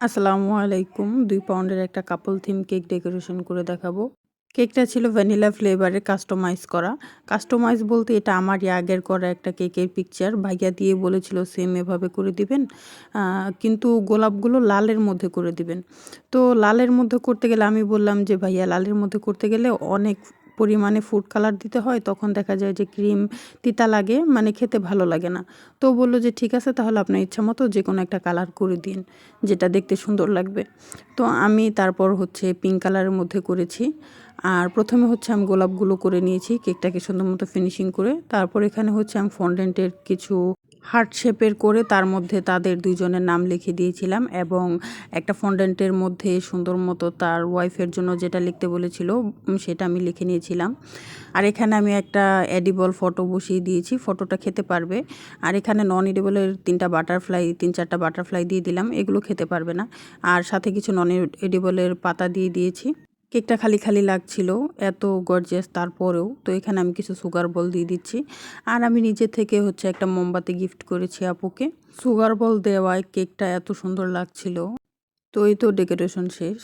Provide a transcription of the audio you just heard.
আসসালামু আলাইকুম। দুই পাউন্ডের একটা কাপল থিম কেক ডেকোরেশন করে দেখাবো। কেকটা ছিল ভ্যানিলা ফ্লেভারে কাস্টমাইজ করা। কাস্টমাইজ বলতে এটা আমারই আগের করা একটা কেকের পিকচার। ভাইয়া দিয়ে বলেছিল সেম এভাবে করে দিবেন। কিন্তু গোলাপগুলো লালের মধ্যে করে দিবেন। তো লালের মধ্যে করতে গেলে আমি বললাম যে, "ভাইয়া লালের মধ্যে করতে গেলে অনেক পরিমাণে ফুড কালার দিতে হয়। তখন দেখা যায় যে ক্রিম তিতা লাগে, মানে খেতে ভালো লাগে না।" তো বলল যে, "ঠিক আছে তাহলে আপনার ইচ্ছা মতো যে কোনো একটা কালার করে দিন, যেটা দেখতে সুন্দর লাগবে।" তো আমি তারপর হচ্ছে পিঙ্ক কালারের মধ্যে করেছি। আর প্রথমে হচ্ছে আমি গোলাপগুলো করে নিয়েছি কেকটাকে সুন্দর মতো ফিনিশিং করে। তারপর এখানে হচ্ছে আমি ফন্ডেন্টের কিছু হার্ট শেপের করে তার মধ্যে তাদের দুজনের নাম লিখে দিয়েছিলাম এবং একটা ফন্ডেন্টের মধ্যে সুন্দর মতো তার ওয়াইফের জন্য যেটা লিখতে বলেছিল সেটা আমি লিখে নিয়েছিলাম। আর এখানে আমি একটা এডিবল ফটো বসিয়ে দিয়েছি, ফটোটা খেতে পারবে। আর এখানে নন এডিবলের তিনটা বাটারফ্লাই তিন চারটা বাটারফ্লাই দিয়ে দিলাম, এগুলো খেতে পারবে না। আর সাথে কিছু নন এডিবলের পাতা দিয়ে দিয়েছি। কেকটা খালি খালি লাগছিল, এত গর্জিয়াস তারপরেও। তো এখানে আমি কিছু সুগার বল দিয়ে দিচ্ছি। আর আমি নিজে থেকে হচ্ছে একটা মোমবাতি গিফট করেছি আপুকে। সুগার বল দেওয়ায় কেকটা এত সুন্দর লাগছিল। তো এই তো ডেকোরেশন শেষ।